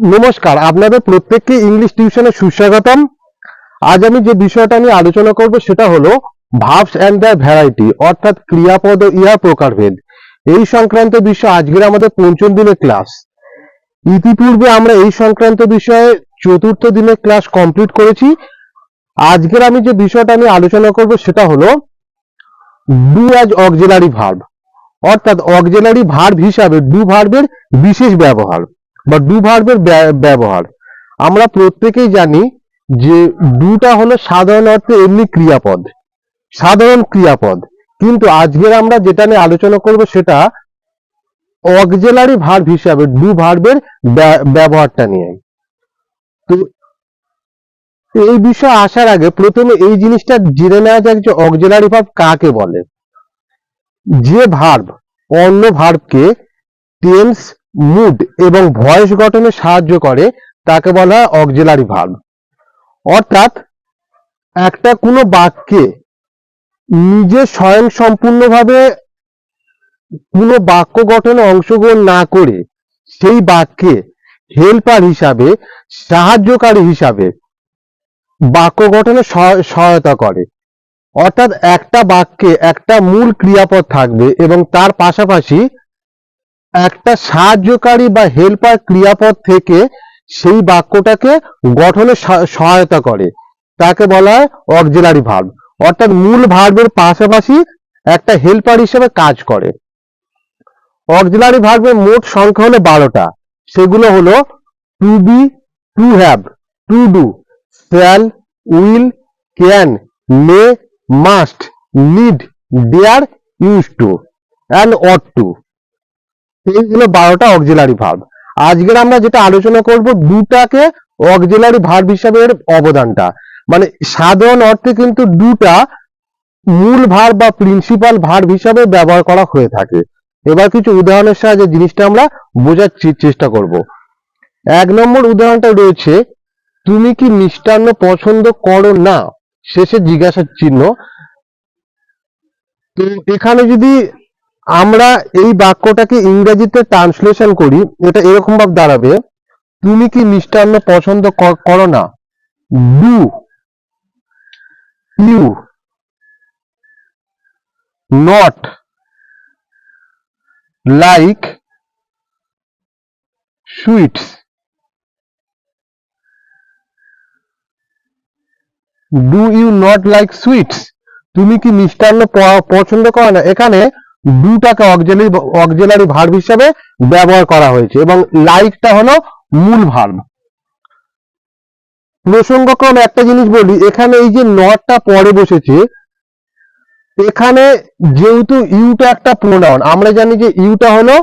নমস্কার, আপনাদের প্রত্যেককে ইংলিশ টিউশনে সুস্বাগতম। আজ আমি যে বিষয়টা নিয়ে আলোচনা করব সেটা হলো ভার্বস অ্যান্ড দ্য ভ্যারাইটি অর্থাৎ ক্রিয়াপদ ও প্রকারভেদ। এই সংক্রান্ত বিষয় আজকের আমাদের পঞ্চম দিনের ক্লাস ইতিপূর্বে আমরা এই সংক্রান্ত বিষয়ে চতুর্থ দিনের ক্লাস কমপ্লিট করেছি। আজকের আমি যে বিষয়টা নিয়ে আলোচনা করব সেটা হলো ডু অ্যাজ অক্সিলারি ভার্ব অর্থাৎ অক্সিলারি ভার্ব হিসাবে ডু ভার্বের বিশেষ ব্যবহার। বা ডু ভার্বের ব্য- ব্যবহার। আমরা প্রত্যেকেই জানি যে ডুটা হলো সাধারণ অর্থে এমনি ক্রিয়াপদ, সাধারণ ক্রিয়াপদ। কিন্তু আজকের আমরা যেটা নিয়ে আলোচনা করব সেটা অক্সিলারি ভার্ব হিসাবে ডু ভার্বের ব্য- ব্যবহারটা নিয়ে। তো এই বিষয়ে আসার আগে প্রথমে এই জিনিসটা জেনে নেওয়া যাক যে অক্সিলারি ভার্ব কাকে বলে। যে ভার্ব অন্য ভার্বকে টেন্স মুড এবং ভয়েস গঠনে সাহায্য করে, তাকে বলা হয় অক্সিলারি ভার্ব অর্থাৎ একটা কোনো বাক্যে নিজে স্বয়ং সম্পূর্ণভাবে কোনো বাক্য গঠনে অংশগ্রহণ না করে সেই বাক্যে হেল্পার হিসাবে, সাহায্যকারী হিসাবে বাক্য গঠনে সহায়- সহায়তা করে। অর্থাৎ একটা বাক্যে একটা মূল ক্রিয়াপদ থাকবে এবং তার পাশাপাশি একটা সাহায্যকারী বা হেল্পার ক্রিয়াপদ থেকে সেই বাক্যটাকে গঠনে সহায়তা করে। তাকে বলা হয় অক্সিলারি ভার্ব অর্থাৎ মূল ভার্বের পাশাপাশি একটা হেল্পার হিসেবে কাজ করে। অক্সিলারি ভার্বের মোট সংখ্যা হলো বারোটা। সেগুলো হলো to be to have to do shall will can may must need dare use to and ought to এইগুলো বারোটা অক্সিলারি ভার্ব আজকের আমরা যেটা আলোচনা করব, দুটাকে অক্সিলারি ভার্ব হিসাবে এর অবদানটা। মানে সাধারণ অর্থে কিন্তু দুটা মূল ভার্ব বা প্রিন্সিপাল ভার্ব হিসাবে ব্যবহার করা হয়ে থাকে। এবার কিছু উদাহরণের সাহায্যে জিনিসটা আমরা বোঝার চেষ্টা করব। এক নম্বর উদাহরণটা রয়েছে, তুমি কি মিষ্টান্ন পছন্দ করো না? শেষে জিজ্ঞাসার চিহ্ন। তো এখানে যদি আমরা এই বাক্যটাকে ইংরেজিতে ট্রান্সলেশন করি, এটা এরকম ভাবে দাঁড়াবে, তুমি কি মিষ্টান্ন পছন্দ করো না? Do you. Not. Like. Sweets. Do you not like sweets? তুমি কি মিষ্টান্ন পছন্দ করো না? এখানে ডুটাকে অক্সিলারি অক্সিলারি ভার্ব হিসাবে ব্যবহার করা হয়েছে এবং লাইকটা হলো মূল ভার্ব প্রসঙ্গক্রমে একটা জিনিস বলি, এখানে এই যে নটটা পরে বসেছে, এখানে যেহেতু ইউটা একটা প্রোনাউন আমরা জানি যে ইউটা হলো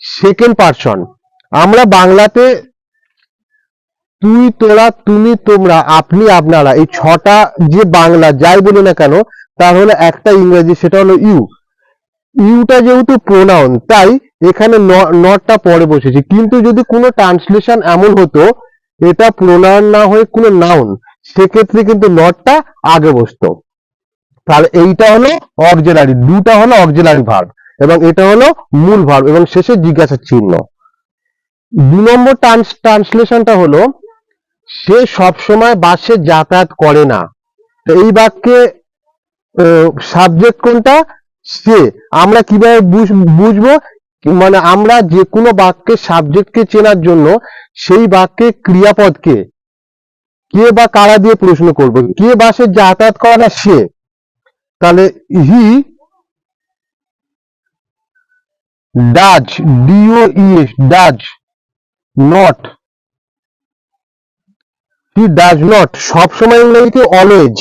সেকেন্ড পারসন আমরা বাংলাতে তুই, তোরা, তুমি, তোমরা, আপনি, আপনারা, এই ছটা যে বাংলা, যাই বলি না কেন, তার হলো একটা ইংরেজি, সেটা হলো ইউ ইউটা যেহেতু প্রোনাউন তাই এখানে নটটা পরে বসেছে। কিন্তু যদি কোনো ট্রান্সলেশন এমন হতো, এটা প্রোনাউন না হয়ে কোনো নাউন সেক্ষেত্রে কিন্তু নটটা আগে বসতো। তাহলে এইটা হলো অক্সিলারি দুটা হলো অক্সিলারি ভার্ব এবং এটা হলো মূল ভার্ব এবং শেষে জিজ্ঞাসার চিহ্ন। দু নম্বর ট্রান্সলেশনটা হলো, সে সবসময় বাসে যাতায়াত করে না। তো এই বাক্যে সাবজেক্ট কোনটা? সে, আমরা কীভাবে বুঝ- বুঝব? মানে আমরা যে কোনো বাক্যের সাবজেক্টকে চেনার জন্য সেই বাক্যে ক্রিয়াপদকে কে বা কারা দিয়ে প্রশ্ন করব? কে বাসে যাতায়াত করে না সে? তাহলে he does D O E S does not. He does not. সবসময় ইংরেজিতে always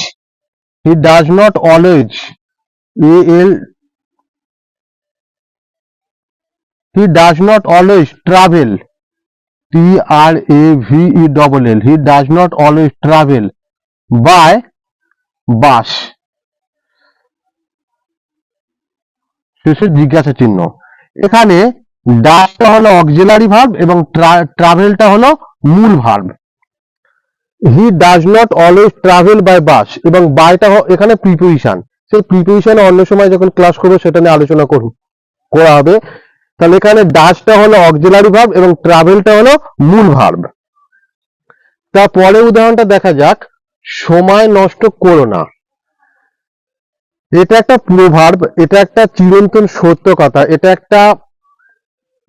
he does not always A L he does not always travel T R A V E double L he does not always travel by bus শেষে জিজ্ঞাসা চিহ্ন। এখানে ডাসটা হলো auxiliary verb এবং ট্রাভেলটা হলো মূল verb he does not always travel by bus এবং বাইটা এখানে প্রিপোজিশন সেই প্রিপোজিশন অন্য সময় যখন ক্লাস করব সেটা নিয়ে আলোচনা করব, করা হবে। তাহলে এখানে ডাচটা হলো অক্সিলারি ভার্ব এবং ট্রাভেলটা হলো মূল ভার্ব তারপরে উদাহরণটা দেখা যাক। সময় নষ্ট করো না। এটা একটা প্রভার্ব এটা একটা চিরন্তন সত্য কথা, এটা একটা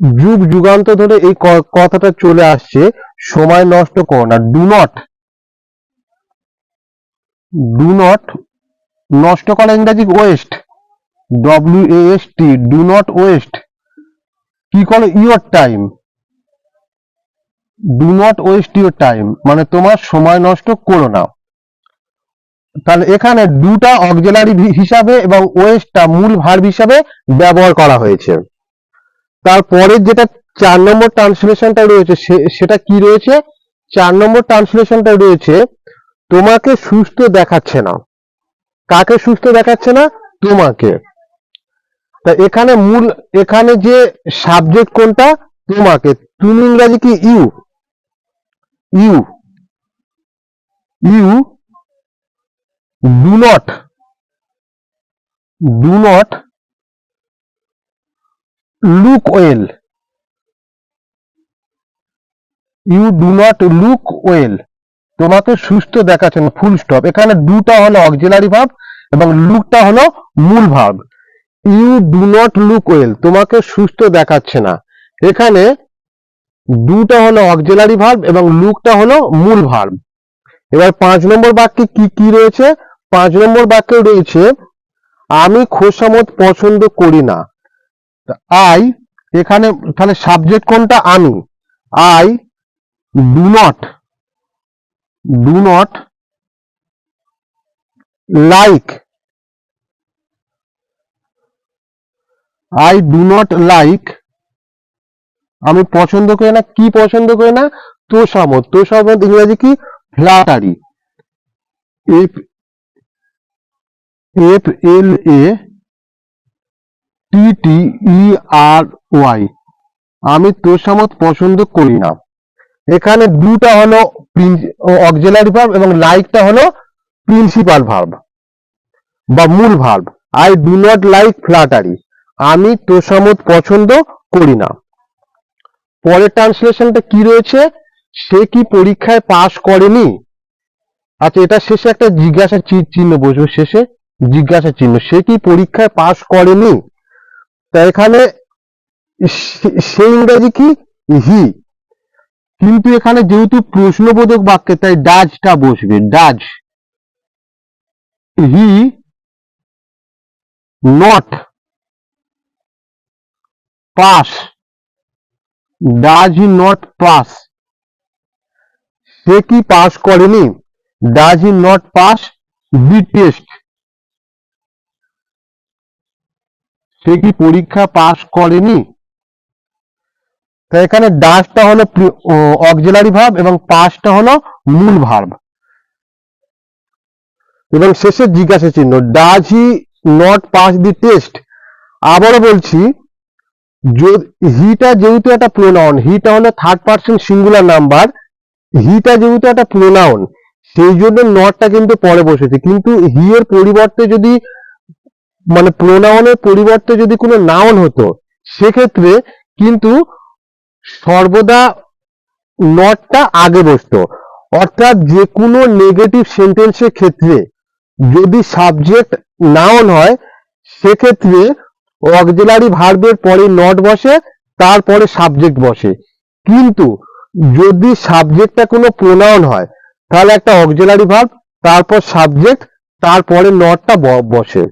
যুগ যুগান্ত ধরে এই কথাটা চলে আসছে, সময় নষ্ট করো না ডু নট ডু নট নষ্ট করা ইংরাজি waste W S T do not waste কি করো? Your time do not waste your time মানে তোমার সময় নষ্ট করো না। তাহলে এখানে দুটা অক্সিলারি হিসাবে এবং ওয়েস্টটা মূল ভার্ব হিসাবে ব্যবহার করা হয়েছে। তারপরে যেটা চার নম্বর ট্রান্সলেশনটা রয়েছে সেটা কি রয়েছে? চার নম্বর ট্রান্সলেশনটা রয়েছে, তোমাকে সুস্থ দেখাচ্ছে না। কাকে সুস্থ দেখাচ্ছে না? তোমাকে। তা এখানে মূল, এখানে যে সাবজেক্ট কোনটা? তোমাকে, তুমি ইংরাজি কি? You. You. You. Do not. Do not look well. You do not look well. তোমাকে সুস্থ দেখাচ্ছে না ফুল স্টপ। এখানে দুটা হলো অক্সিলারি ভাব এবং লুকটা হলো মূল verb you do not look well তোমাকে সুস্থ দেখাচ্ছে না। এখানে ডুটা হলো অক্সিলারি ভার্ব এবং লুকটা হলো মূল ভার্ব এবার পাঁচ নম্বর বাক্যে কি কি রয়েছে? পাঁচ নম্বর বাক্যে রয়েছে, আমি খোসামত পছন্দ করি না। আই এখানে, তাহলে সাবজেক্ট কোনটা? আমি। I do not do not like I do not like আমি পছন্দ করি না, কি পছন্দ করি না তোষামত তোষামত ইংরেজি কি? Flattery F F L A T T E R Y আমি তোষামত পছন্দ করি না। এখানে দুটা হলো অক্সিলারি ভার্ব এবং লাইকটা হলো প্রিন্সিপাল ভার্ব বা মূল verb I do not like flattery আমি তোষামত পছন্দ করি না। পরের ট্রান্সলেশনটা কি রয়েছে? সে কি পরীক্ষায় পাশ করেনি? আচ্ছা এটা শেষে একটা জিজ্ঞাসা চিহ্ন বসবে, শেষে জিজ্ঞাসা চিহ্ন। সে কি পরীক্ষায় পাশ করেনি? তা এখানে সে ইংরেজি কি? হি। কিন্তু এখানে যেহেতু প্রশ্নবোধক বাক্যে, তাই ডাজটা বসবে, does. He not. Pass does he not pass সে কি পাস করেনি? Does he not pass the test সে কি পরীক্ষা পাস করেনি? তো এখানে ডাসটা হলো অক্সিলারি ভার্ব এবং পাসটা হলো মূল ভার্ব এবং শেষে জিজ্ঞাসা চিহ্ন does he not pass the test আবারও বলছি হিটা যেহেতু একটা প্রোনাউন হিটা হলো থার্ড পার্সন সিঙ্গুলার নাম্বার হিটা যেহেতু একটা প্রোনাউন সেই জন্য নটটা কিন্তু পরে বসেছে। কিন্তু হি এর পরিবর্তে যদি মানে প্রোনাউনের পরিবর্তে যদি কোনো নাউন হতো, সেক্ষেত্রে কিন্তু সর্বদা নটটা আগে বসতো। অর্থাৎ যে কোনো নেগেটিভ সেন্টেন্সের ক্ষেত্রে যদি সাবজেক্ট নাউন হয়, সেক্ষেত্রে অক্সিলারি ভার্বের পরে নট বসে, তারপরে সাবজেক্ট বসে। কিন্তু যদি সাবজেক্টটা কোনো প্রোনাউন হয়, তাহলে একটা অক্সিলারি ভার্ব তারপর সাবজেক্ট তারপরে নটটা বসে।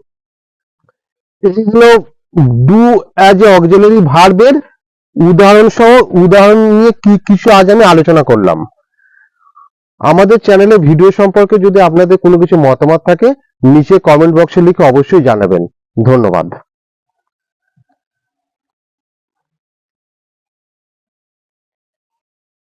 ডু অ্যাজ এ অক্সিলারি ভার্বের উদাহরণ সহ, উদাহরণ নিয়ে কি কিছু আজ আমি আলোচনা করলাম। আমাদের চ্যানেলে ভিডিও সম্পর্কে যদি আপনাদের কোনো কিছু মতামত থাকে, নিচে কমেন্ট বক্সে লিখে অবশ্যই জানাবেন। ধন্যবাদ।